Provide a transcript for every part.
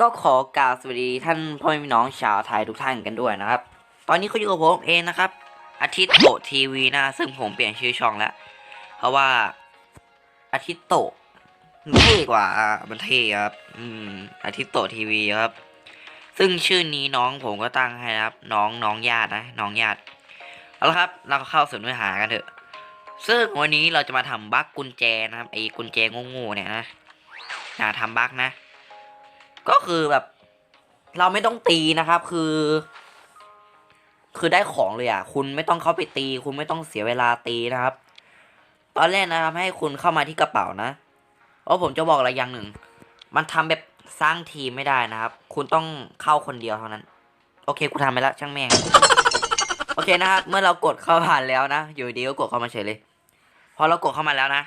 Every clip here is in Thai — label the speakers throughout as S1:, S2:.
S1: ก็ขอกล่าวสวัสดีท่านพ่อแม่พี่น้องชาวไทยทุกท่านกันด้วยนะครับ ตอนนี้ก็อยู่กับผมเองนะครับ อาทิตย์โตทีวีนะ ซึ่งผมเปลี่ยนชื่อช่องแล้ว เพราะว่าอาทิตย์โตเท่กว่ามันเท่ครับ อืม อาทิตย์โตทีวีครับ ซึ่งชื่อนี้น้องผมก็ตั้งให้นะครับ น้องน้องญาตินะ น้องญาติ เอาละครับ เราก็เข้าสู่เนื้อหากันเถอะ ซึ่งวันนี้เราจะมาทำบั๊กกุญแจนะครับ ไอ้กุญแจโง่ๆเนี่ยนะอย่าทำบั๊กนะ ก็คือแบบ เราไม่ต้องตีนะครับ คือ คือได้ของเลยอะ คุณไม่ต้องเข้าไปตี คุณไม่ต้องเสียเวลาตีนะครับ ตอนแรกนะครับ ให้คุณเข้ามาที่กระเป๋านะเพราะผมจะบอกอะไรอย่างหนึ่ง มันทำแบบสร้างทีมไม่ได้นะครับ คุณต้องเข้าคนเดียวเท่านั้น โอเคกูทำไปแล้วช่างแม่งโอเคนะครับ เมื่อเรากดเข้าผ่านแล้วนะ อยู่ดีก็กดเข้ามาเฉยเลย พอเรากดเข้ามาแล้วนะ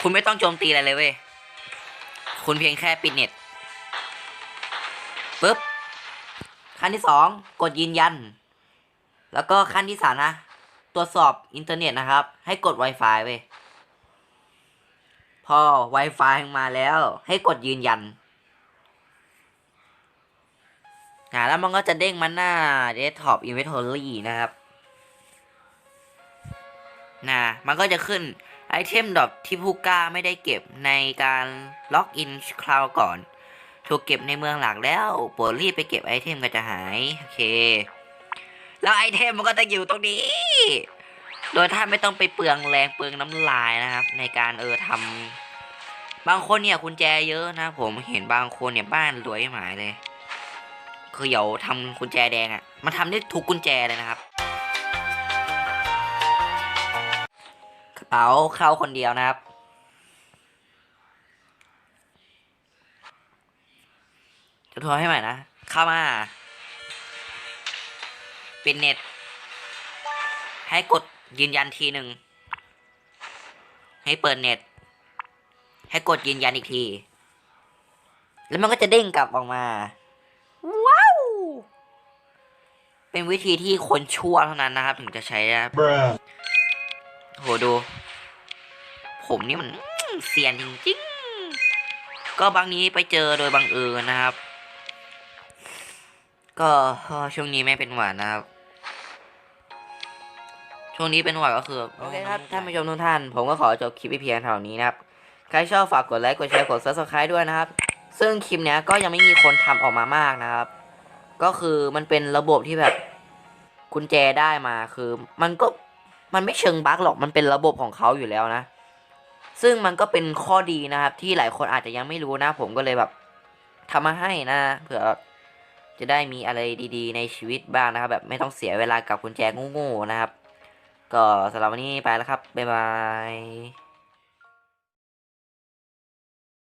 S1: คุณไม่ต้องโจมตีอะไรเลยเว้ย คุณเพียงแค่ปิดเน็ตปุ๊บขั้นที่สองกดยืนยัน แล้วก็ขั้นที่สามนะ ตรวจสอบอินเทอร์เน็ตนะครับ ให้กด Wi-Fi เว้ยพอ Wi-Fi มาแล้ว ให้กดยืนยันอ่าแล้วมันก็จะเด้งมาหน้า Desktop Inventory นะครับนะมันก็จะขึ้น ไอเทมดอกที่ผู้กล้าไม่ได้เก็บในการล็อกอินคลาวก่อน ถูกเก็บในเมืองหลักแล้วโปรดรีบไปเก็บไอเทมก็จะหาย โอเค แล้วไอเทมมันก็จะอยู่ตรงนี้ โดยท่านไม่ต้องไปเปลืองแรงเปลืองน้ำลายนะครับ ในการเออทำบางคนเนี่ยกุญแจเยอะนะ ผมเห็นบางคนเนี่ยบ้านรวยหมายเลยคือเดี๋ยวทำกุญแจแดงอะ่ะมันทำได้ทุกกุญแจเลยนะครับ กระเป๋าเข้าคนเดียวนะครับจะโทรให้ใหม่นะ เข้ามา เปิดเน็ต ให้กดยืนยันทีหนึ่ง ให้เปิดเน็ต ให้กดยืนยันอีกที แล้วมันก็จะเด้งกลับออกมา ว้าว เป็นวิธีที่คนชั่วเท่านั้นนะครับ ถึงจะใช้นะครับ
S2: Bruh.
S1: โหดู ผมนี่มันอื้อเซียนจริงๆ ก็บางนี้ไปเจอโดยบังเอิญนะครับ ก็ช่วงนี้ไม่เป็นหวัดนะครับ ช่วงนี้เป็นหวัดก็คือโอเคครับท่านผู้ชมทุกท่าน ผมก็ขอจบคลิปไปเพียงเท่านี้นะครับ ใครชอบฝากกดไลค์กดแชร์กด subscribe ด้วยนะครับ ซึ่งคลิปเนี้ยก็ยังไม่มีคนทำออกมามากนะครับ ก็คือมันเป็นระบบที่แบบกุญแจได้มาคือ มันก็ มันไม่เชิงบั๊กหรอกมันเป็นระบบของเขาอยู่แล้วนะ ซึ่งมันก็เป็นข้อดีนะครับ ที่หลายคนอาจจะยังไม่รู้นะ ผมก็เลยแบบทำมาให้นะเผื่อจะได้มีอะไรดีๆ ในชีวิตบ้างนะครับ แบบไม่ต้องเสียเวลากับกุญแจงูๆนะครับ ก็สำหรับวันนี้ไปแล้วครับบ๊ายบาย